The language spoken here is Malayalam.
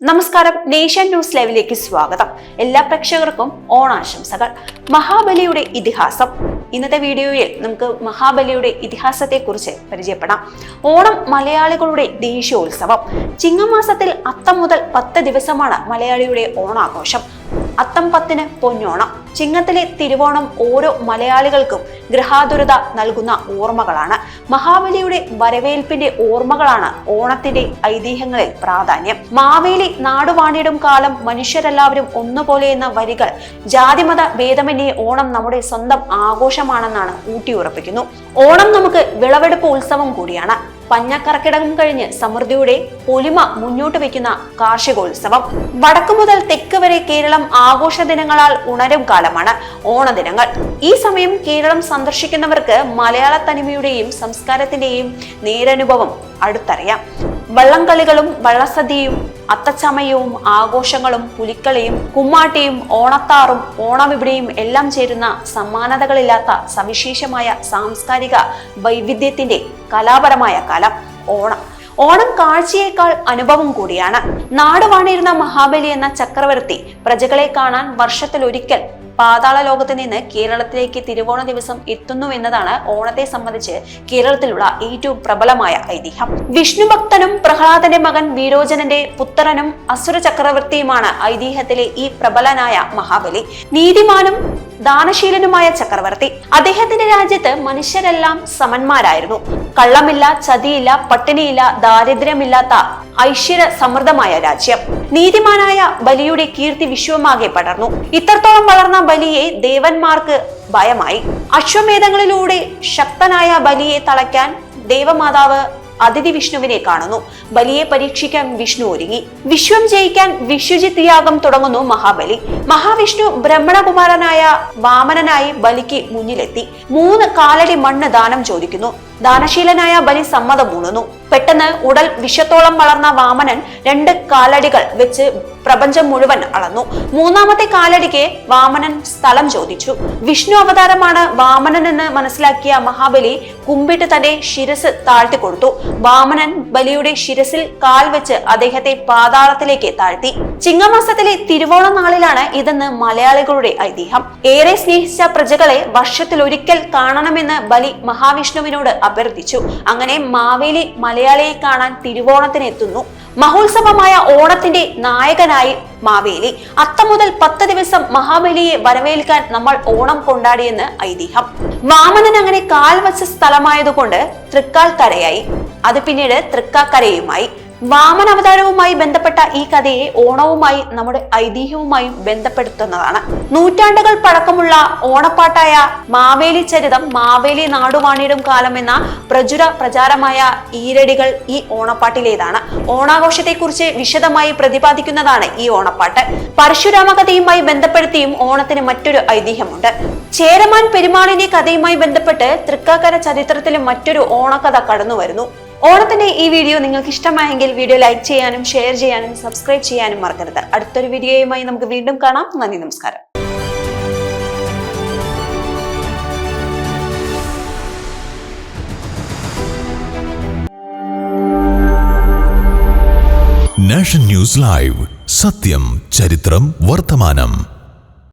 നമസ്കാരം. നേഷ്യൻ ന്യൂസ് ലൈവിലേക്ക് സ്വാഗതം. എല്ലാ പ്രേക്ഷകർക്കും ഓണാശംസകൾ. മഹാബലിയുടെ ഇതിഹാസം. ഇന്നത്തെ വീഡിയോയിൽ നമുക്ക് മഹാബലിയുടെ ഇതിഹാസത്തെക്കുറിച്ച് പരിചയപ്പെടാം. ഓണം മലയാളികളുടെ ദേശീയോത്സവം. ചിങ്ങമാസത്തിൽ അത്തം മുതൽ പത്ത് ദിവസമാണ് മലയാളിയുടെ ഓണാഘോഷം. അത്തം പത്തിന് പൊന്നോണം. ചിങ്ങത്തിലെ തിരുവോണം ഓരോ മലയാളികൾക്കും ഗൃഹാതുരത നൽകുന്ന ഓർമ്മകളാണ്. മഹാബലിയുടെ വരവേൽപ്പിന്റെ ഓർമ്മകളാണ് ഓണത്തിന്റെ ഐതിഹ്യങ്ങളിൽ പ്രാധാന്യം. മാവേലി നാടുവാണിടും കാലം മനുഷ്യരെല്ലാവരും ഒന്നുപോലെ എന്ന വരികൾ ജാതിമത ഭേദമന്യേ ഓണം നമ്മുടെ സ്വന്തം ആഘോഷമാണെന്നാണ് ഊട്ടിയുറപ്പിക്കുന്നു. ഓണം നമുക്ക് വിളവെടുപ്പ് ഉത്സവം കൂടിയാണ്. പഞ്ഞക്കറക്കിടകം കഴിഞ്ഞ് സമൃദ്ധിയുടെ പൊലിമ മുന്നോട്ട് വയ്ക്കുന്ന കാർഷികോത്സവം. വടക്കു മുതൽ തെക്ക് വരെ കേരളം ആഘോഷ ദിനങ്ങളാൽ ഉണരും കാലമാണ്. ഓണദിനങ്ങൾ. ഈ സമയം കേരളം സന്ദർശിക്കുന്നവർക്ക് മലയാള തനിമയുടെയും സംസ്കാരത്തിന്റെയും നേരനുഭവം അടുത്തറിയാം. വള്ളംകളികളും വള്ളസദ്യയും അത്തച്ചമയവും ആഘോഷങ്ങളും പുലിക്കളിയും കുമ്മാട്ടിയും ഓണത്താറും ഓണവിപണിയും എല്ലാം ചേരുന്ന സമാനതകളില്ലാത്ത സവിശേഷമായ സാംസ്കാരിക വൈവിധ്യത്തിന്റെ കലാപരമായ കാലം ഓണം. ഓണം കാഴ്ചയേക്കാൾ അനുഭവം കൂടിയാണ്. നാടുവാണിരുന്ന മഹാബലി എന്ന ചക്രവർത്തി പ്രജകളെ കാണാൻ വർഷത്തിലൊരിക്കൽ പാതാള ലോകത്ത് നിന്ന് കേരളത്തിലേക്ക് തിരുവോണ ദിവസം എത്തുന്നു എന്നതാണ് ഓണത്തെ സംബന്ധിച്ച് കേരളത്തിലുള്ള ഏറ്റവും പ്രബലമായ ഐതിഹ്യം. വിഷ്ണുഭക്തനും പ്രഹ്ലാദന്റെ മകൻ വീരോചനന്റെ പുത്രനും അസുര ചക്രവർത്തിയുമാണ് ഐതിഹ്യത്തിലെ ഈ പ്രബലനായ മഹാബലി. നീതിമാനും ദാനശീലനുമായ ചക്രവർത്തി. അദ്ദേഹത്തിന്റെ രാജ്യത്ത് മനുഷ്യരെല്ലാം സമന്മാരായിരുന്നു. കള്ളമില്ല ചതിയില്ല പട്ടിണിയില്ല ദാരിദ്ര്യമില്ലാത്ത ഐശ്വര്യ സമൃദ്ധമായ രാജ്യം. നീതിമാനായ ബലിയുടെ കീർത്തി വിശ്വമാകെ പടർന്നു. ഇത്രത്തോളം വളർന്ന ബലിയെ ദേവന്മാർക്ക് ഭയമായി. അശ്വമേധങ്ങളിലൂടെ ശക്തനായ ബലിയെ തളയ്ക്കാൻ ദേവമാതാവ് അതിഥി വിഷ്ണുവിനെ കാണുന്നു. ബലിയെ പരീക്ഷിക്കാൻ വിഷ്ണു ഒരുങ്ങി. വിശ്വം ജയിക്കാൻ വിശ്വജിത് യാഗം തുടങ്ങുന്നു മഹാബലി. മഹാവിഷ്ണു ബ്രഹ്മണകുമാരനായ വാമനനായി ബലിക്ക് മുന്നിലെത്തി. മൂന്ന് കാലടി മണ്ണ് ദാനം ചോദിക്കുന്നു. ദാനശീലനായ ബലി സമ്മതം മൂളുന്നു പെട്ടെന്ന് ഉടൽ വിഷത്തോളം വളർന്ന വാമനൻ രണ്ട് കാലടികൾ വെച്ച് പ്രപഞ്ചം മുഴുവൻ അളന്നു. മൂന്നാമത്തെ കാലടിക്ക് വാമനൻ സ്ഥലം ചോദിച്ചു. വിഷ്ണു അവതാരമാണ് വാമനൻ എന്ന് മനസ്സിലാക്കിയ മഹാബലി കുമ്പിട്ട് തന്റെ ശിരസ് താഴ്ത്തി കൊടുത്തു. വാമനൻ ബലിയുടെ ശിരസിൽ കാൽ വെച്ച് അദ്ദേഹത്തെ പാതാളത്തിലേക്ക് താഴ്ത്തി. ചിങ്ങമാസത്തിലെ തിരുവോണ നാളിലാണ് ഇതെന്ന് മലയാളികളുടെ ഐതിഹ്യം. ഏറെ സ്നേഹിച്ച പ്രജകളെ വർഷത്തിലൊരിക്കൽ കാണണമെന്ന് ബലി മഹാവിഷ്ണുവിനോട് അഭ്യർത്ഥിച്ചു. അങ്ങനെ മാവേലി മലയാളിയെ കാണാൻ തിരുവോണത്തിനെത്തുന്നു. മഹോത്സവമായ ഓണത്തിന്റെ നായകനായി മാവേലി. അത്ത മുതൽ പത്ത് ദിവസം മഹാബലിയെ വരവേൽക്കാൻ നമ്മൾ ഓണം കൊണ്ടാടിയെന്ന് ഐതിഹ്യം. വാമനൻ അങ്ങനെ കാൽ വച്ച സ്ഥലമായതുകൊണ്ട് തൃക്കാൽക്കരയായി അത് പിന്നീട് തൃക്കാക്കരയുമായി വാമന അവതാരവുമായി ബന്ധപ്പെട്ട ഈ കഥയെ ഓണവുമായി നമ്മുടെ ഐതിഹ്യവുമായും ബന്ധപ്പെടുത്തുന്നതാണ്. നൂറ്റാണ്ടുകൾ പഴക്കമുള്ള ഓണപ്പാട്ടായ മാവേലി ചരിതം മാവേലി നാടുവാണിടും കാലം എന്ന പ്രചുര പ്രചാരമായ ഈരടികൾ ഈ ഓണപ്പാട്ടിലേതാണ്. ഓണാഘോഷത്തെക്കുറിച്ച് വിശദമായി പ്രതിപാദിക്കുന്നതാണ് ഈ ഓണപ്പാട്ട്. പരശുരാമ കഥയുമായി ബന്ധപ്പെടുത്തിയും ഓണത്തിന് മറ്റൊരു ഐതിഹ്യമുണ്ട്. ചേരമാൻ പെരുമാളിന്റെ കഥയുമായി ബന്ധപ്പെട്ട് തൃക്കാക്കര ചരിത്രത്തിലും മറ്റൊരു ഓണക്കഥ കടന്നു വരുന്നു ഓണത്തിന്റെ ഈ വീഡിയോ നിങ്ങൾക്ക് ഇഷ്ടമായെങ്കിൽ വീഡിയോ ലൈക്ക് ചെയ്യാനും ഷെയർ ചെയ്യാനും സബ്സ്ക്രൈബ് ചെയ്യാനും മറക്കരുത്. അടുത്തൊരു വീഡിയോയുമായി നമുക്ക് വീണ്ടും കാണാം. നന്ദി നമസ്കാരം. Nation news live. സത്യം ചരിത്രം വർത്തമാനം.